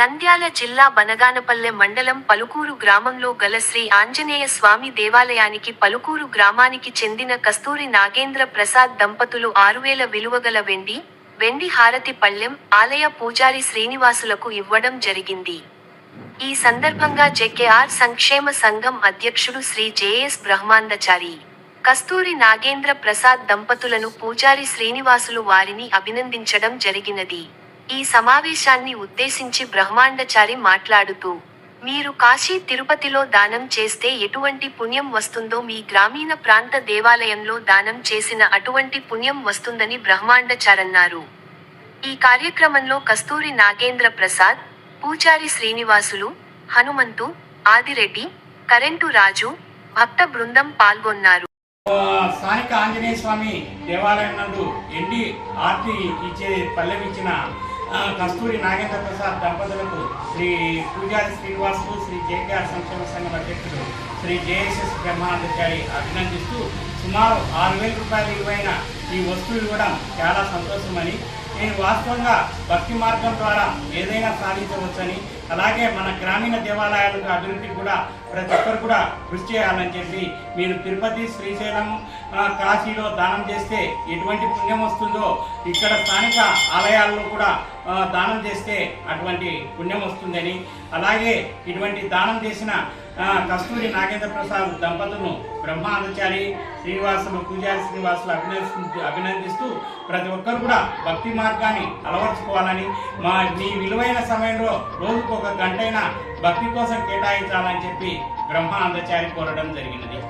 నంద్యాల జిల్లా బనగానపల్లె మండలం పలుకూరు గ్రామంలో గల శ్రీ ఆంజనేయ స్వామి దేవాలయానికి పలుకూరు గ్రామానికి చెందిన కస్తూరి నాగేంద్ర ప్రసాద్ దంపతులు ఆరువేల విలువగల వెండి వెండి హారతి పళ్ళెం ఆలయ పూజారి శ్రీనివాసులకు ఇవ్వడం జరిగింది. ఈ సందర్భంగా జెకేఆర్ సంక్షేమ సంఘం అధ్యక్షుడు శ్రీ జేఎస్ బ్రహ్మాందచారి కస్తూరి నాగేంద్ర ప్రసాద్ దంపతులను పూజారి శ్రీనివాసులు వారిని అభినందించడం జరిగినది. ఈ సమావేశాన్ని ఉద్దేశించి బ్రహ్మాండచారి మాట్లాడుతూ మీరు కాశీ తిరుపతిలో దానం చేస్తే ఎటువంటి పుణ్యం వస్తుందో మీ గ్రామీణ ప్రాంత దేవాలయంలో దానం చేసిన అటువంటి పుణ్యం వస్తుందని బ్రహ్మాండచారన్నారు. ఈ కార్యక్రమంలో కస్తూరి నాగేంద్ర ప్రసాద్ పూజారి శ్రీనివాసులు హనుమంతు ఆదిరెడ్డి కరెంటు రాజు భక్త బృందం పాల్గొన్నారు. స్థానిక ఆంజనేయ స్వామి దేవాలయం నందు ఎండి ఆర్టీ ఇచ్చే పల్లెమిచ్చిన కస్తూరి నాగేంద్ర ప్రసాద్ దంపతులకు శ్రీ పూజారి శ్రీనివాసులు శ్రీ జేకేఆర్ సంక్షేమ సంఘం అధ్యక్షుడు శ్రీ జేఎస్ఎస్ బ్రహ్మాధికారి అభినందిస్తూ సుమారు ఆరు వేల రూపాయలు విలువైన ఈ వస్తువులు ఇవ్వడం చాలా సంతోషమని నేను వాస్తవంగా భక్తి మార్గం ద్వారా ఏదైనా సాధించవచ్చని అలాగే మన గ్రామీణ దేవాలయాలకు అభివృద్ధి కూడా ప్రతి ఒక్కరు కూడా కృషి చేయాలని చెప్పి మీరు తిరుపతి శ్రీశైలం కాశీలో దానం చేస్తే ఎటువంటి పుణ్యం వస్తుందో ఇక్కడ స్థానిక ఆలయాల్లో కూడా దానం చేస్తే అటువంటి పుణ్యం వస్తుందని అలాగే ఇటువంటి దానం చేసిన కస్తూరి నాగేంద్ర ప్రసాద్ దంపతులను బ్రహ్మాందచారి శ్రీనివాసులు పూజారి శ్రీనివాసులు అభినందిస్తూ అభినందిస్తూ ప్రతి ఒక్కరు కూడా భక్తి మార్గాన్ని అలవర్చుకోవాలని మా మీ విలువైన సమయంలో రోజుకు ఒక గంటైనా భక్తి కోసం కేటాయించాలని చెప్పి బ్రహ్మానందచారి కోరడం జరిగినది.